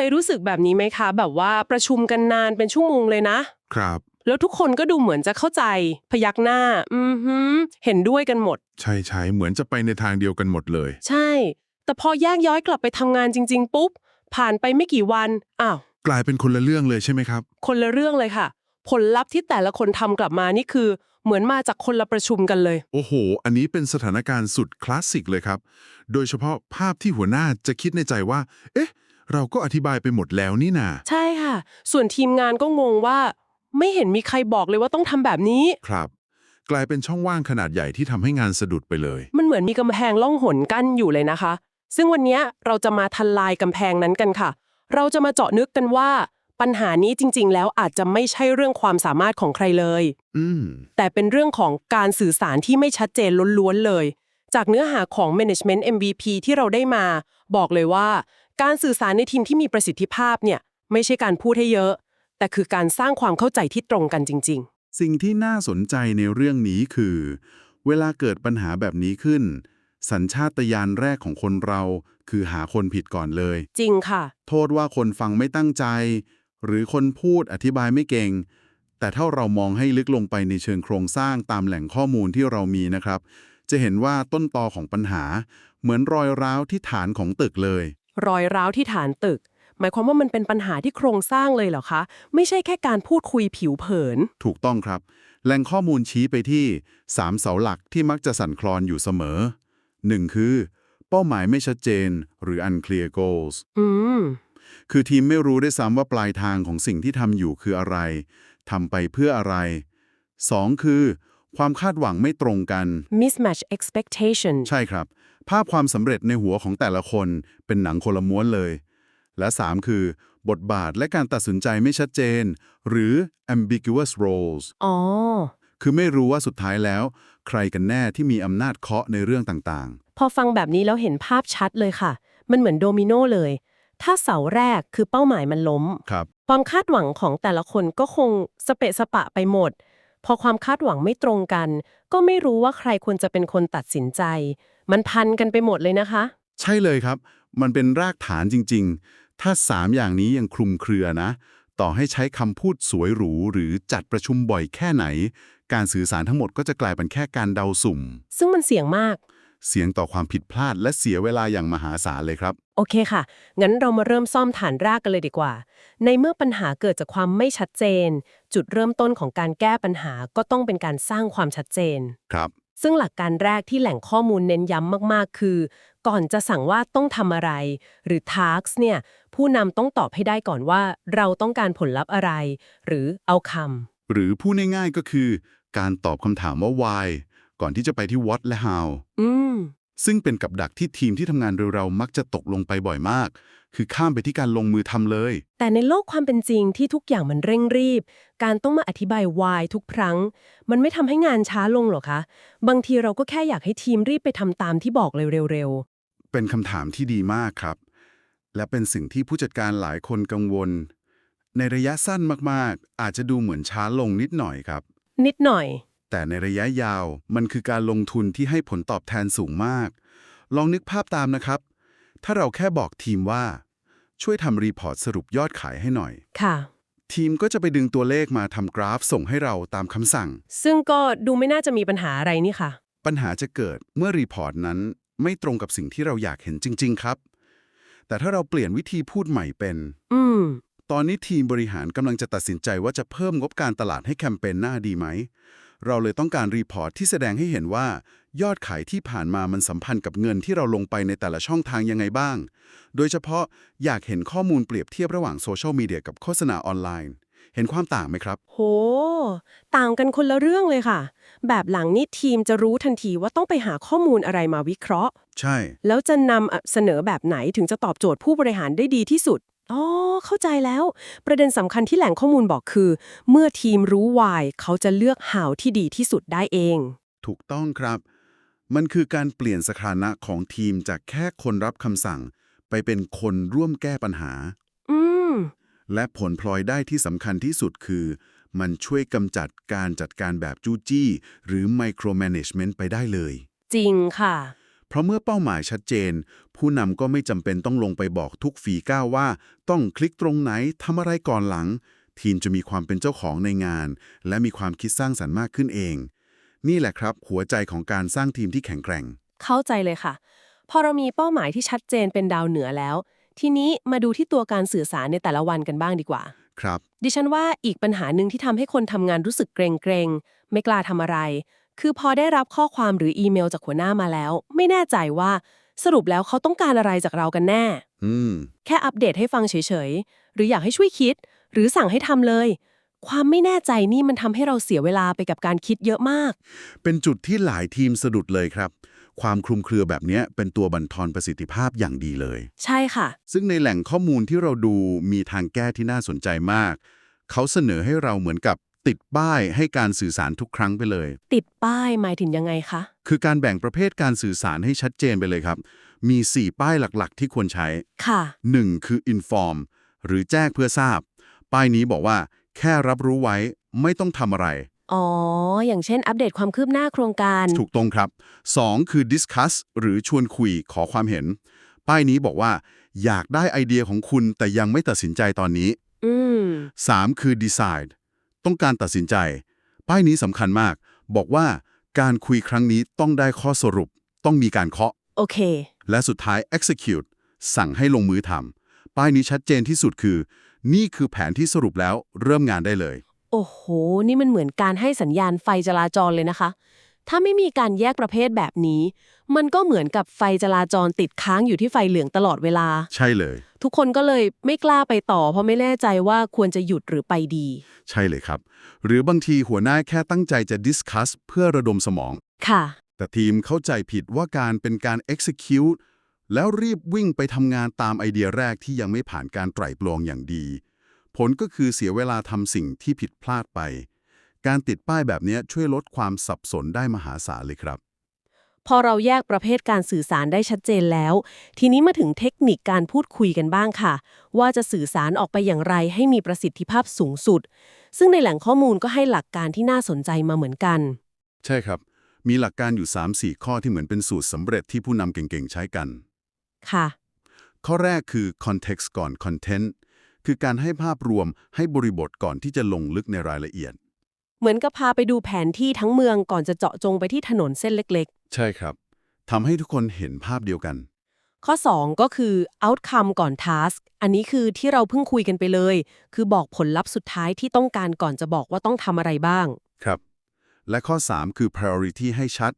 เคยรู้สึกแบบนี้ไหมคะ แบบว่าประชุมกันนานเป็นชั่วโมงเลยนะ ครับ แล้วทุกคนก็ดูเหมือนจะเข้าใจ พยักหน้า อือหือ เห็นด้วยกันหมด ใช่ใช่เหมือนจะไปในทางเดียวกันหมดเลย ใช่ แต่พอแยกย้อยกลับไปทำงานจริง ๆ ปุ๊บ ผ่านไปไม่กี่วันอ้าวกลายเป็นคนละเรื่องเลยใช่ไหมครับ คนละเรื่องเลยค่ะ ผลลัพธ์ที่แต่ละคนทำกลับมานี่คือ เหมือนมาจากคนละประชุมกันเลย โอ้โห อันนี้เป็นสถานการณ์สุดคลาสสิกเลยครับ โดยเฉพาะภาพที่หัวหน้าจะคิดในใจว่า เอ๊ะ เราก็อธิบายไปหมดแล้วนี่นาใช่ค่ะ ส่วนทีมงานก็งงว่า ไม่เห็นมีใครบอกเลยว่าต้องทำแบบนี้ ครับ กลายเป็นช่องว่างขนาดใหญ่ที่ทำให้งานสะดุดไปเลย มันเหมือนมีกำแพงล่องหนกั้นอยู่เลยนะคะ ซึ่งวันเนี้ยเราจะมาทันลายกำแพงนั้นกันค่ะ เราจะมาเจาะนึกกันว่า ปัญหานี้จริง ๆ แล้วอาจจะไม่ใช่เรื่องความสามารถของใครเลย อืม แต่เป็นเรื่องของการสื่อสารที่ไม่ชัดเจนล้วนๆเลย จากเนื้อหาของ Management MVP ที่เราได้มา บอกเลยว่า การสื่อสารในทีมที่มีประสิทธิภาพเนี่ยไม่ใช่การพูดให้เยอะ แต่คือการสร้างความเข้าใจที่ตรงกันจริงสิ่งที่น่าสนใจในเรื่องนี้คือ เวลาเกิดปัญหาแบบนี้ขึ้น สัญชาตญาณแรกของคนเรา คือหาคนผิดก่อนเลยๆจริงค่ะ โทษว่าคนฟังไม่ตั้งใจ หรือคนพูดอธิบายไม่เก่ง แต่ถ้าเรามองให้ลึกลงไปในเชิงโครงสร้างตามแหล่งข้อมูลที่เรามีนะครับ จะเห็นว่าต้นตอของปัญหา เหมือนรอยร้าวที่ฐานของตึกเลย รอยร้าวที่ฐานตึก หมายความว่ามันเป็นปัญหาที่โครงสร้างเลยเหรอคะ ไม่ใช่แค่การพูดคุยผิวเผิน ถูกต้องครับ แหล่งข้อมูลชี้ไปที่ 3 เสาหลักที่มักจะสั่นคลอนอยู่เสมอ 1. คือ เป้าหมายไม่ชัดเจน หรือ unclear goals อืมคือทีมไม่รู้ได้วยซ้ำว่าปลายทางของสิ่งที่ทำอยู่คืออะไรทำไปเพื่ออะไร 2. คือ ความคาดหวังไม่ตรงกัน mismatch expectation ใช่ครับ ภาพความสำเร็จในหัวของแต่ละคนเป็นหนังคนละม้วนเลย และ 3 คือ บทบาทและการตัดสินใจไม่ชัดเจน หรือ ambiguous roles อ๋อ คือไม่รู้ว่าสุดท้ายแล้ว ใครกันแน่ที่มีอำนาจเคาะในเรื่องต่างพอฟังแบบนี้แล้วเห็นภาพชัดเลยค่ะ มันเหมือนโดมิโนเลย ถ้าเสาแรกคือเป้าหมายมันล้มๆครับ ความคาดหวังของแต่ละคนก็คงสเปะสปะไปหมด พอความคาดหวังไม่ตรงกัน ก็ไม่รู้ว่าใครควรจะเป็นคนตัดสินใจ มันพันกันไปหมดเลยนะคะ ใช่เลยครับ มันเป็นรากฐานจริง ๆ ถ้า 3 อย่างนี้ยังคลุมเครือนะ ต่อให้ใช้คำพูดสวยหรู หรือจัดประชุมบ่อยแค่ไหน การสื่อสารทั้งหมดก็จะกลายเป็นแค่การเดาสุ่ม ซึ่งมันเสี่ยงมาก เสียงต่อความผิดพลาดและเสียเวลาอย่างมหาศาลเลยครับ โอเคค่ะ งั้นเรามาเริ่มซ่อมฐานรากกันเลยดีกว่า ในเมื่อปัญหาเกิดจากความไม่ชัดเจน จุดเริ่มต้นของการแก้ปัญหาก็ต้องเป็นการสร้างความชัดเจน ครับ ซึ่งหลักการแรกที่แหล่งข้อมูลเน้นย้ำมากๆ คือ ก่อนจะสั่งว่าต้องทำอะไร หรือ tasks เนี่ย ผู้นำต้องตอบให้ได้ก่อนว่า เราต้องการผลลัพธ์อะไร หรือเอาคหรือพูดง่ายๆก็คือ การตอบคำถามว่า why ก่อนที่จะไปที่ what และ how ำอืม ซึ่งเป็นกับดักที่ทีมที่ทำงานเร็วๆมักจะตกลงไปบ่อยมาก คือข้ามไปที่การลงมือทำเลย แต่ในโลกความเป็นจริงที่ทุกอย่างมันเร่งรีบ การต้องมาอธิบาย why ทุกครั้ง มันไม่ทำให้งานช้าลงหรอคะ บางทีเราก็แค่อยากให้ทีมรีบไปทำตามที่บอกเลยเร็วเป็นคำถามที่ดีมากครับ และเป็นสิ่งที่ผู้จัดการหลายคนกังวล ในระยะสั้นมากๆ อาจจะดูเหมือนช้าลงนิดหน่อยครับๆนิดหน่อย แต่ในระยะยาวมันคือการลงทุนที่ให้ผลตอบแทนสูงมาก ลองนึกภาพตามนะครับ ถ้าเราแค่บอกทีมว่า ช่วยทำรีพอร์ตสรุปยอดขายให้หน่อย ค่ะ ทีมก็จะไปดึงตัวเลขมาทำกราฟส่งให้เราตามคำสั่ง ซึ่งก็ดูไม่น่าจะมีปัญหาอะไรนี่ค่ะ ปัญหาจะเกิดเมื่อรีพอร์ตนั้นไม่ตรงกับสิ่งที่เราอยากเห็นจริง ๆ ครับ แต่ถ้าเราเปลี่ยนวิธีพูดใหม่เป็น อืม ตอนนี้ทีมบริหารกำลังจะตัดสินใจว่าจะเพิ่มงบการตลาดให้แคมเปญหน้าดีไหม เราเลยต้องการรีพอร์ตที่แสดงให้เห็นว่า ยอดขายที่ผ่านมามันสัมพันธ์กับเงินที่เราลงไปในแต่ละช่องทางยังไงบ้าง โดยเฉพาะอยากเห็นข้อมูลเปรียบเทียบระหว่างโซเชียลมีเดียกับโฆษณาออนไลน์ เห็นความต่างไหมครับ โห ต่างกันคนละเรื่องเลยค่ะ แบบหลังนี่ทีมจะรู้ทันทีว่าต้องไปหาข้อมูลอะไรมาวิเคราะห์ ใช่ แล้วจะนำเสนอแบบไหนถึงจะตอบโจทย์ผู้บริหารได้ดีที่สุด อ๋อ เข้าใจแล้ว ประเด็นสำคัญที่แหล่งข้อมูลบอกคือ เมื่อทีมรู้ why เขาจะเลือก how ที่ดีที่สุดได้เอง ถูกต้องครับ มันคือการเปลี่ยนสถานะของทีมจากแค่คนรับคำสั่ง ไปเป็นคนร่วมแก้ปัญหา อืม และผลพลอยได้ที่สำคัญที่สุดคือ มันช่วยกำจัดการจัดการแบบจู้จี้ หรือ micromanagement ไปได้เลย จริงค่ะ เพราะเมื่อเป้าหมายชัดเจน ผู้นำก็ไม่จำเป็นต้องลงไปบอกทุกฝีก้าวว่า ต้องคลิกตรงไหนทำอะไรก่อนหลัง ทีมจะมีความเป็นเจ้าของในงาน และมีความคิดสร้างสรรค์มากขึ้นเอง นี่แหละครับ หัวใจของการสร้างทีมที่แข็งแกร่ง เข้าใจเลยค่ะ พอเรามีเป้าหมายที่ชัดเจนเป็นดาวเหนือแล้ว ทีนี้มาดูที่ตัวการสื่อสารในแต่ละวันกันบ้างดีกว่า ครับ ดิฉันว่าอีกปัญหาหนึ่งที่ทำให้คนทำงานรู้สึกเกรงๆไม่กล้าทำอะไร คือพอได้รับข้อความหรืออีเมลจากหัวหน้ามาแล้ว ไม่แน่ใจว่าสรุปแล้วเขาต้องการอะไรจากเรากันแน่ อืม แค่อัปเดตให้ฟังเฉยๆ หรืออยากให้ช่วยคิด หรือสั่งให้ทำเลย ความไม่แน่ใจนี่มันทำให้เราเสียเวลาไปกับการคิดเยอะมาก เป็นจุดที่หลายทีมสะดุดเลยครับ ความคลุมเครือแบบเนี้ยเป็นตัวบั่นทอนประสิทธิภาพอย่างดีเลย ใช่ค่ะ ซึ่งในแหล่งข้อมูลที่เราดูมีทางแก้ที่น่าสนใจมาก เขาเสนอให้เราเหมือนกับ ติดป้ายให้การสื่อสารทุกครั้งไปเลย ติดป้ายหมายถึงยังไงคะ คือการแบ่งประเภทการสื่อสารให้ชัดเจนไปเลยครับ มี 4 ป้ายหลักๆ ที่ควรใช้ ค่ะ 1. คือ inform หรือแจ้งเพื่อทราบ ป้ายนี้บอกว่า แค่รับรู้ไว้ไม่ต้องทำอะไร อ๋อ อย่างเช่น อัปเดตความคืบหน้าโครงการ ถูกตรงครับ 2. คือ discuss หรือชวนคุยขอความเห็น ป้ายนี้บอกว่า อยากได้ไอเดียของคุณแต่ยังไม่ตัดสินใจตอนนี้ อืม 3. คือ decide ต้องการตัดสินใจ ป้ายนี้สำคัญมาก บอกว่าการคุยครั้งนี้ต้องได้ข้อสรุป ต้องมีการเคาะ โอเค และสุดท้าย execute สั่งให้ลงมือทำป้ายนี้ชัดเจนที่สุดคือ นี่คือแผนที่สรุปแล้วเริ่มงานได้เลย โอ้โห นี่มันเหมือนการให้สัญญาณไฟจราจรเลยนะคะ ถ้าไม่มีการแยกประเภทแบบนี้ มันก็เหมือนกับไฟจราจรติดค้างอยู่ที่ไฟเหลืองตลอดเวลา ใช่เลย ทุกคนก็เลยไม่กล้าไปต่อ เพราะไม่แน่ใจว่าควรจะหยุดหรือไปดี ใช่เลยครับ หรือบางทีหัวหน้าแค่ตั้งใจจะ discuss เพื่อระดมสมอง ค่ะ แต่ทีมเข้าใจผิดว่าการเป็นการ execute แล้วรีบวิ่งไปทำงานตามไอเดียแรกที่ยังไม่ผ่านการไตร่ตรองอย่างดี ผลก็คือเสียเวลาทำสิ่งที่ผิดพลาดไป การติดป้ายแบบนี้ช่วยลดความสับสนได้มหาศาลเลยครับ พอเราแยกประเภทการสื่อสารได้ชัดเจนแล้ว ทีนี้มาถึงเทคนิคการพูดคุยกันบ้างค่ะ ว่าจะสื่อสารออกไปอย่างไรให้มีประสิทธิภาพสูงสุด ซึ่งในแหล่งข้อมูลก็ให้หลักการที่น่าสนใจมาเหมือนกัน ใช่ครับ มีหลักการอยู่ 3-4 ข้อที่เหมือนเป็นสูตรสำเร็จที่ผู้นำเก่งๆใช้กัน ค่ะ ข้อแรกคือ context ก่อน content คือการให้ภาพรวมให้บริบทก่อนที่จะลงลึกในรายละเอียด เหมือนกับพาไปดูแผนที่ทั้งเมืองก่อนจะเจาะจงไปที่ถนนเส้นเล็กใช่ครับทำให้ทุกคนเห็นภาพเดียวกัน ๆ ข้อ 2 ก็คือ outcome ก่อน task อันนี้คือที่เราเพิ่งคุยกันไปเลย คือบอกผลลัพธ์สุดท้ายที่ต้องการก่อนจะบอกว่าต้องทำอะไรบ้าง ครับ และข้อ 3 คือ priority ให้ชัด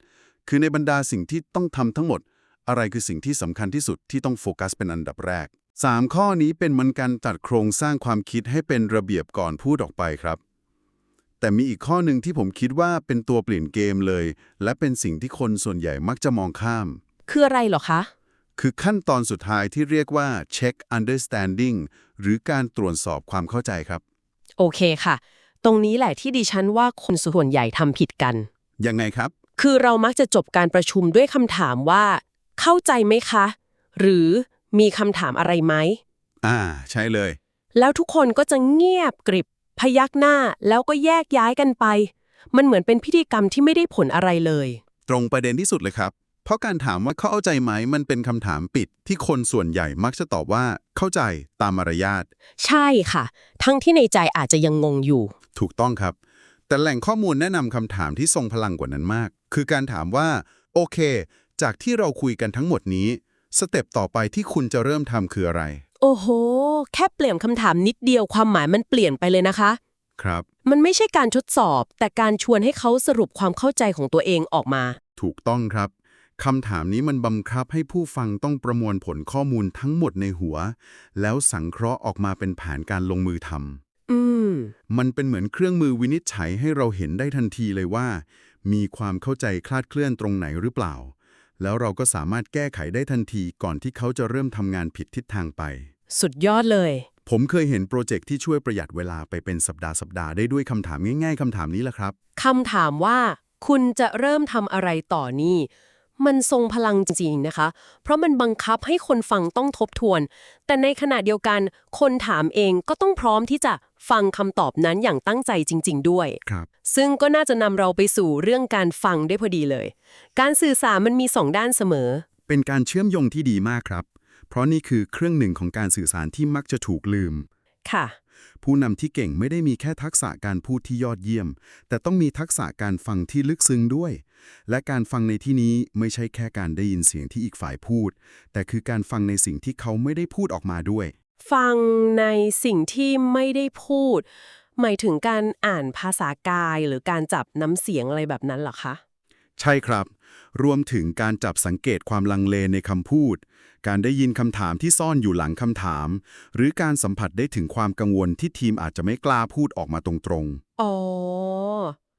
คือในบรรดาสิ่งที่ต้องทำทั้งหมด อะไรคือสิ่งที่สำคัญที่สุดที่ต้องโฟกัสเป็นอันดับแรก 3 ข้อนี้เป็นเหมือนกันจัดโครงสร้างความคิดให้เป็นระเบียบก่อนพูดออกไปครับ แต่มีอีกข้อหนึ่งที่ผมคิดว่าเป็นตัวเปลี่ยนเกมเลย และเป็นสิ่งที่คนส่วนใหญ่มักจะมองข้าม คืออะไรเหรอคะ คือขั้นตอนสุดท้ายที่เรียกว่า check understanding หรือการตรวจสอบความเข้าใจครับ โอเคค่ะ ตรงนี้แหละที่ดิฉันว่าคนส่วนใหญ่ทำผิดกัน ยังไงครับ คือเรามักจะจบการประชุมด้วยคำถามว่า เข้าใจไหมคะ หรือมีคำถามอะไรไหมอ่า ใช่เลย แล้วทุกคนก็จะเงียบกริบ พยักหน้าแล้วก็แยกย้ายกันไป มันเหมือนเป็นพิธีกรรมที่ไม่ได้ผลอะไรเลย ตรงประเด็นที่สุดเลยครับ เพราะการถามว่าเข้าใจไหมมันเป็นคำถามปิด ที่คนส่วนใหญ่มักจะตอบว่าเข้าใจตามมารยาทใช่ค่ะ ทั้งที่ในใจอาจจะยังงงอยู่ ถูกต้องครับ แต่แหล่งข้อมูลแนะนำคำถามที่ทรงพลังกว่านั้นมาก คือการถามว่า โอเค จากที่เราคุยกันทั้งหมดนี้ สเต็ปต่อไปที่คุณจะเริ่มทำคืออะไร โอ้โห แค่เปลี่ยนคำถามนิดเดียวความหมายมันเปลี่ยนไปเลยนะคะ ครับ มันไม่ใช่การทดสอบ แต่การชวนให้เขาสรุปความเข้าใจของตัวเองออกมา ถูกต้องครับคำถามนี้มันบังคับให้ผู้ฟังต้องประมวลผลข้อมูลทั้งหมดในหัว แล้วสังเคราะห์ออกมาเป็นแผนการลงมือทำอืม มันเป็นเหมือนเครื่องมือวินิจฉัยให้เราเห็นได้ทันทีเลยว่า มีความเข้าใจคลาดเคลื่อนตรงไหนหรือเปล่า แล้วเราก็สามารถแก้ไขได้ทันทีก่อนที่เขาจะเริ่มทำงานผิดทิศทางไป สุดยอดเลย ผมเคยเห็นโปรเจกต์ที่ช่วยประหยัดเวลาไปเป็นสัปดาห์สัปดาห์ได้ด้วยคำถามง่ายๆคำถามนี้แหละครับคำถามว่า คุณจะเริ่มทำอะไรต่อนี่ มันทรงพลังจริงๆนะคะ เพราะมันบังคับให้คนฟังต้องทบทวน แต่ในขณะเดียวกันคนถามเองก็ต้องพร้อมที่จะฟังคำตอบนั้นอย่างตั้งใจจริง ๆ ด้วย ครับ ซึ่งก็น่าจะนำเราไปสู่เรื่องการฟังได้พอดีเลย การสื่อสารมันมีสองด้านเสมอ เป็นการเชื่อมโยงที่ดีมากครับ เพราะนี่คือเครื่องหนึ่งของการสื่อสารที่มักจะถูกลืม ค่ะ ผู้นำที่เก่งไม่ได้มีแค่ทักษะการพูดที่ยอดเยี่ยม แต่ต้องมีทักษะการฟังที่ลึกซึ้งด้วย และการฟังในที่นี้ไม่ใช่แค่การได้ยินเสียงที่อีกฝ่ายพูด แต่คือการฟังในสิ่งที่เขาไม่ได้พูดออกมาด้วย ฟังในสิ่งที่ไม่ได้พูด หมายถึงการอ่านภาษากายหรือการจับน้ำเสียงอะไรแบบนั้นเหรอคะ ใช่ครับ รวมถึงการจับสังเกตความลังเลในคำพูด การได้ยินคำถามที่ซ่อนอยู่หลังคำถาม หรือการสัมผัสได้ถึงความกังวลที่ทีมอาจจะไม่กล้าพูดออกมาตรงๆ อ๋อ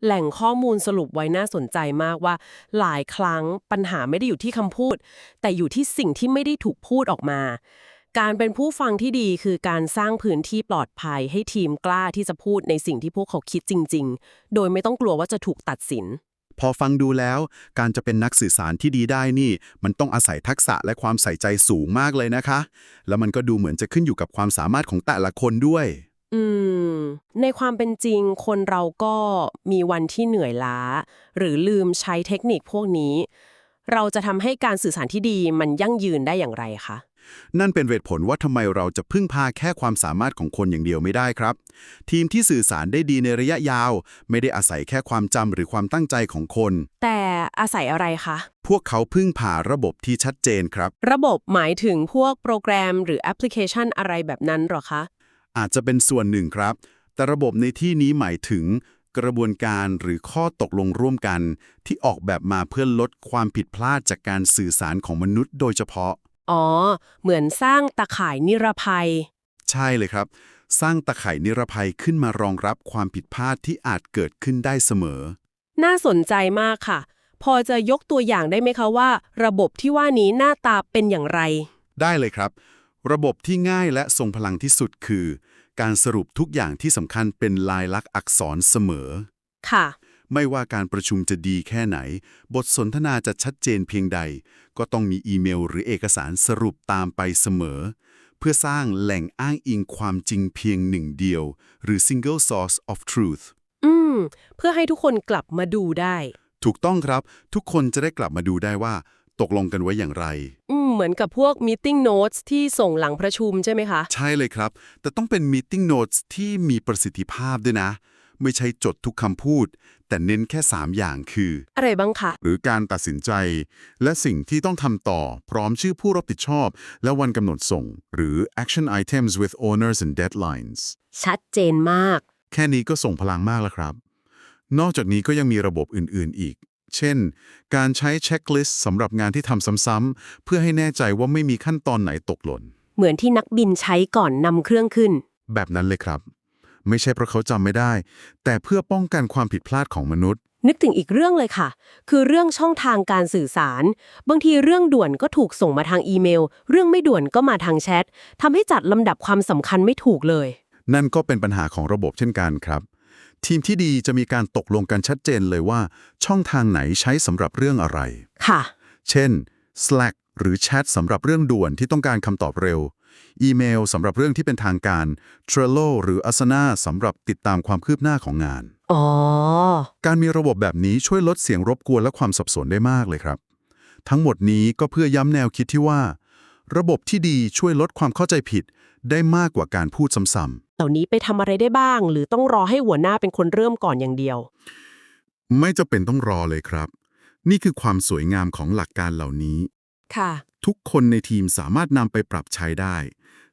แหล่งข้อมูลสรุปไว้น่าสนใจมากว่า หลายครั้งปัญหาไม่ได้อยู่ที่คำพูด แต่อยู่ที่สิ่งที่ไม่ได้ถูกพูดออกมา การเป็นผู้ฟังที่ดีคือการสร้างพื้นที่ปลอดภัยให้ทีมกล้าที่จะพูดในสิ่งที่พวกเขาคิดจริง ๆ โดยไม่ต้องกลัวว่าจะถูกตัดสิน พอฟังดูแล้ว การจะเป็นนักสื่อสารที่ดีได้นี่ มันต้องอาศัยทักษะและความใส่ใจสูงมากเลยนะคะ แล้วมันก็ดูเหมือนจะขึ้นอยู่กับความสามารถของแต่ละคนด้วย อืม ในความเป็นจริงคนเราก็มีวันที่เหนื่อยล้า หรือลืมใช้เทคนิคพวกนี้ เราจะทำให้การสื่อสารที่ดีมันยั่งยืนได้อย่างไรคะ นั่นเป็นเหตุผลว่าทำไมเราจะพึ่งพาแค่ความสามารถของคนอย่างเดียวไม่ได้ครับ ทีมที่สื่อสารได้ดีในระยะยาว ไม่ได้อาศัยแค่ความจำหรือความตั้งใจของคน แต่อาศัยอะไรคะ พวกเขาพึ่งพาระบบที่ชัดเจนครับ ระบบหมายถึงพวกโปรแกรมหรือแอปพลิเคชันอะไรแบบนั้นหรอคะ อาจจะเป็นส่วนหนึ่งครับ แต่ระบบในที่นี้หมายถึงกระบวนการหรือข้อตกลงร่วมกัน ที่ออกแบบมาเพื่อลดความผิดพลาดจากการสื่อสารของมนุษย์โดยเฉพาะ อ๋อ เหมือนสร้างตะข่ายนิรภัย ใช่เลยครับ สร้างตะข่ายนิรภัยขึ้นมารองรับความผิดพลาดที่อาจเกิดขึ้นได้เสมอ น่าสนใจมากค่ะ พอจะยกตัวอย่างได้ไหมคะว่า ระบบที่ว่านี้หน้าตาเป็นอย่างไร ได้เลยครับ ระบบที่ง่ายและทรงพลังที่สุดคือ การสรุปทุกอย่างที่สำคัญเป็นลายลักษณ์อักษรเสมอ ค่ะ ไม่ว่าการประชุมจะดีแค่ไหน บทสนทนาจะชัดเจนเพียงใด ก็ต้องมีอีเมลหรือเอกสารสรุปตามไปเสมอ เพื่อสร้างแหล่งอ้างอิงความจริงเพียงหนึ่งเดียว หรือ single source of truth อืม เพื่อให้ทุกคนกลับมาดูได้ ถูกต้องครับ ทุกคนจะได้กลับมาดูได้ว่า ตกลงกันไว้อย่างไร อืม เหมือนกับพวก meeting notes ที่ส่งหลังประชุมใช่ไหมคะ ใช่เลยครับ แต่ต้องเป็น meeting notes ที่มีประสิทธิภาพด้วยนะ ไม่ใช่จดทุกคำพูด แต่เน้นแค่ 3 อย่างคือ อะไรบ้างคะ หรือการตัดสินใจ และสิ่งที่ต้องทำต่อพร้อมชื่อผู้รับผิดชอบ และวันกำหนดส่ง หรือ action items with owners and deadlines ชัดเจนมาก แค่นี้ก็ส่งพลังมากแล้วครับ นอกจากนี้ก็ยังมีระบบอื่น ๆ อีก เช่น การใช้เช็คลิสต์สำหรับงานที่ทำซ้ำๆเพื่อให้แน่ใจว่าไม่มีขั้นตอนไหนตกหล่น เหมือนที่นักบินใช้ก่อนนำเครื่องขึ้น แบบนั้นเลยครับ ไม่ใช่เพราะเขาจำไม่ได้ แต่เพื่อป้องกันความผิดพลาดของมนุษย์ นึกถึงอีกเรื่องเลยค่ะ คือเรื่องช่องทางการสื่อสาร บางทีเรื่องด่วนก็ถูกส่งมาทางอีเมล เรื่องไม่ด่วนก็มาทางแชททำให้จัดลำดับความสำคัญไม่ถูกเลย นั่นก็เป็นปัญหาของระบบเช่นกันครับ ทีมที่ดีจะมีการตกลงกันชัดเจนเลยว่า ช่องทางไหนใช้สำหรับเรื่องอะไร ค่ะ เช่น Slack หรือแชทสำหรับเรื่องด่วนที่ต้องการคำตอบเร็ว อีเมลสำหรับเรื่องที่เป็นทางการ Trello หรือ Asana สำหรับติดตามความคืบหน้าของงาน อ๋อ การมีระบบแบบนี้ช่วยลดเสียงรบกวนและความสับสนได้มากเลยครับ ทั้งหมดนี้ก็เพื่อย้ำแนวคิดที่ว่า ระบบที่ดีช่วยลดความเข้าใจผิด ได้มากกว่าการพูดซ้ำเหล่านี้ไปทำอะไรได้บ้าง หรือต้องรอให้หัวหน้าเป็นคนเริ่มก่อนอย่างเดียวๆไม่จะเป็นต้องรอเลยครับ นี่คือความสวยงามของหลักการเหล่านี้ ค่ะ ทุกคนในทีมสามารถนำไปปรับใช้ได้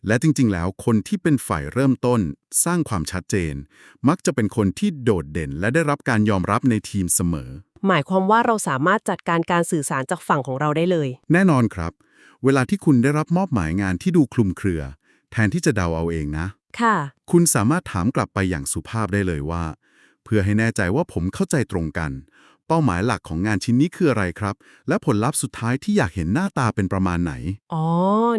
และจริงๆ แล้วคนที่เป็นฝ่ายเริ่มต้น สร้างความชัดเจน มักจะเป็นคนที่โดดเด่น และได้รับการยอมรับในทีมเสมอ หมายความว่าเราสามารถจัดการการสื่อสารจากฝั่งของเราได้เลย แน่นอนครับ เวลาที่คุณได้รับมอบหมายงานที่ดูคลุมเครือ แทนที่จะเดาเอาเองนะ ค่ะ คุณสามารถถามกลับไปอย่างสุภาพได้เลยว่า เพื่อให้แน่ใจว่าผมเข้าใจตรงกัน เป้าหมายหลักของงานชิ้นนี้คืออะไรครับ และผลลัพธ์สุดท้ายที่อยากเห็นหน้าตาเป็นประมาณไหน อ๋อ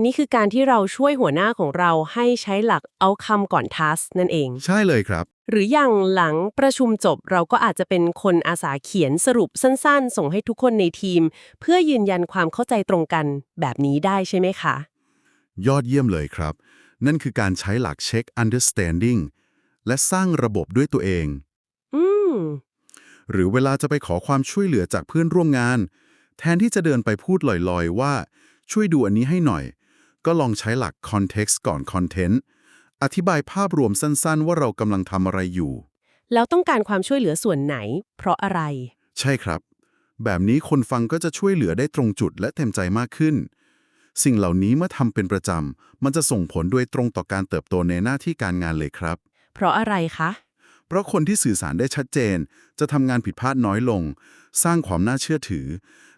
นี่คือการที่เราช่วยหัวหน้าของเราให้ใช้หลักเอาคำก่อนทัสนั่นเอง ใช่เลยครับ หรืออย่างหลังประชุมจบเราก็อาจจะเป็นคนอาสาเขียนสรุปสั้นๆ ส่งให้ทุกคนในทีม เพื่อยืนยันความเข้าใจตรงกันแบบนี้ได้ใช่ไหมคะ ยอดเยี่ยมเลยครับ นั่นคือการใช้หลักเช็ค understanding และสร้างระบบด้วยตัวเอง อืม หรือเวลาจะไปขอความช่วยเหลือจากเพื่อนร่วมงาน แทนที่จะเดินไปพูดลอยๆ ว่า ช่วยดูอันนี้ให้หน่อย ก็ลองใช้หลัก context ก่อน content อธิบายภาพรวมสั้นๆ ว่าเรากำลังทำอะไรอยู่ แล้วต้องการความช่วยเหลือส่วนไหน เพราะอะไร ใช่ครับ แบบนี้คนฟังก็จะช่วยเหลือได้ตรงจุดและเต็มใจมากขึ้น สิ่งเหล่านี้เมื่อทำเป็นประจำมันจะส่งผลโดยตรงต่อการเติบโตในหน้าที่การงานเลยครับ เพราะอะไรคะ เพราะคนที่สื่อสารได้ชัดเจน จะทำงานผิดพลาดน้อยลง สร้างความน่าเชื่อถือ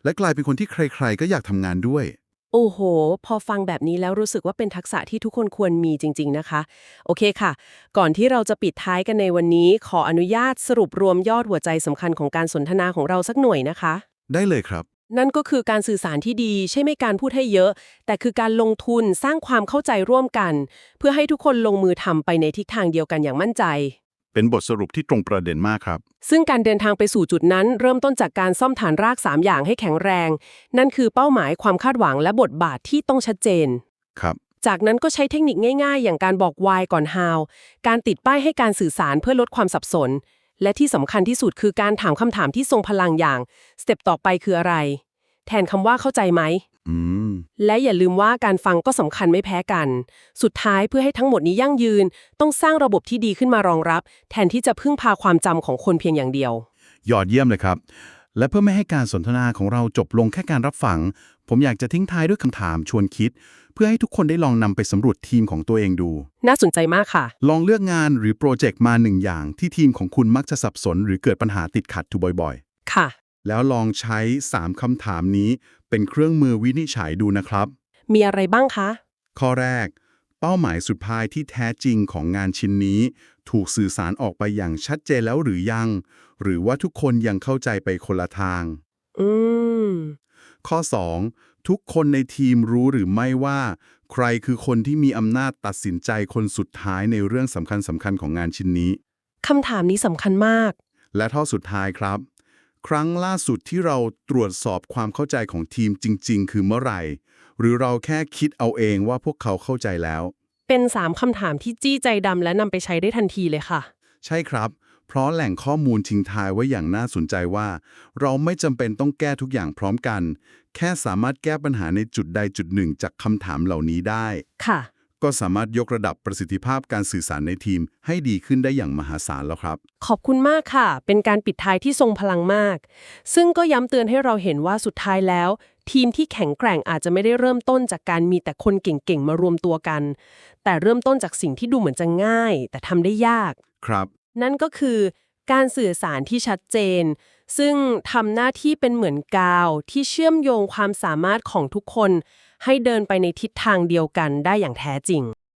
และกลายเป็นคนที่ใคร ๆ ก็อยากทำงานด้วย โอ้โห พอฟังแบบนี้แล้วรู้สึกว่าเป็นทักษะที่ทุกคนควรมีจริง ๆ นะคะ โอเคค่ะ ก่อนที่เราจะปิดท้ายกันในวันนี้ ขออนุญาตสรุปรวมยอดหัวใจสำคัญของการสนทนาของเราสักหน่วยนะคะ ได้เลยครับนั่นก็คือการสื่อสารที่ดีใช่ไม่การพูดให้เยอะ แต่คือการลงทุนสร้างความเข้าใจร่วมกัน เพื่อให้ทุกคนลงมือทำไปในทิศทางเดียวกันอย่างมั่นใจ เป็นบทสรุปที่ตรงประเด็นมากครับ ซึ่งการเดินทางไปสู่จุดนั้น เริ่มต้นจากการซ่อมฐานราก 3 อย่างให้แข็งแรง นั่นคือเป้าหมายความคาดหวังและบทบาทที่ต้องชัดเจน ครับ จากนั้นก็ใช้เทคนิคง่ายๆ อย่างการบอก why ก่อน how การติดป้ายให้การสื่อสารเพื่อลดความสับสน และที่สำคัญที่สุดคือการถามคำถามที่ทรงพลังอย่าง สเต็ปต่อไปคืออะไร แทนคำว่าเข้าใจไหมอืม และอย่าลืมว่าการฟังก็สำคัญไม่แพ้กัน สุดท้ายเพื่อให้ทั้งหมดนี้ยั่งยืน ต้องสร้างระบบที่ดีขึ้นมารองรับ แทนที่จะพึ่งพาความจำของคนเพียงอย่างเดียว ยอดเยี่ยมเลยครับ และเพื่อไม่ให้การสนทนาของเราจบลงแค่การรับฟัง ผมอยากจะทิ้งท้ายด้วยคำถามชวนคิด เพื่อให้ทุกคนได้ลองนำไปสำรวจทีมของตัวเองดู น่าสนใจมากค่ะ ลองเลือกงานหรือโปรเจกต์มาหนึ่งอย่างที่ทีมของคุณมักจะสับสน หรือเกิดปัญหาติดขัดอยู่บ่อยค่ะๆ แล้วลองใช้ 3 คำถามนี้เป็นเครื่องมือวินิจฉัยดูนะครับ มีอะไรบ้างคะ ข้อแรก เป้าหมายสุดท้ายที่แท้จริงของงานชิ้นนี้ ถูกสื่อสารออกไปอย่างชัดเจนแล้วหรือยัง หรือว่าทุกคนยังเข้าใจไปคนละทาง อืม ข้อ 2. ทุกคนในทีมรู้หรือไม่ว่า ใครคือคนที่มีอำนาจตัดสินใจคนสุดท้ายในเรื่องสำคัญสำคัญของงานชิ้นนี้ คำถามนี้สำคัญมาก และท่อสุดท้ายครับ ครั้งล่าสุดที่เราตรวจสอบความเข้าใจของทีมจริง ๆ คือเมื่อไหร่ หรือเราแค่คิดเอาเองว่าพวกเขาเข้าใจแล้ว เป็นสามคำถามที่จี้ใจดำและนำไปใช้ได้ทันทีเลยค่ะ ใช่ครับ เพราะแหล่งข้อมูลทิ้งท้ายไว้อย่างน่าสนใจว่า เราไม่จำเป็นต้องแก้ทุกอย่างพร้อมกัน แค่สามารถแก้ปัญหาในจุดใดจุดหนึ่งจากคำถามเหล่านี้ได้ค่ะ ก็สามารถยกระดับประสิทธิภาพการสื่อสารในทีม ให้ดีขึ้นได้อย่างมหาศาลแล้วครับ ขอบคุณมากค่ะ เป็นการปิดท้ายที่ทรงพลังมาก ซึ่งก็ย้ำเตือนให้เราเห็นว่าสุดท้ายแล้ว ทีมที่แข็งแกร่งอาจจะไม่ได้เริ่มต้นจากการมีแต่คนเก่งๆมารวมตัวกัน แต่เริ่มต้นจากสิ่งที่ดูเหมือนจะง่าย แต่ทำได้ยาก ครับ นั่นก็คือการสื่อสารที่ชัดเจน ซึ่งทำหน้าที่เป็นเหมือนกาวที่เชื่อมโยงความสามารถของทุกคน ให้เดินไปในทิศทางเดียวกันได้อย่างแท้จริง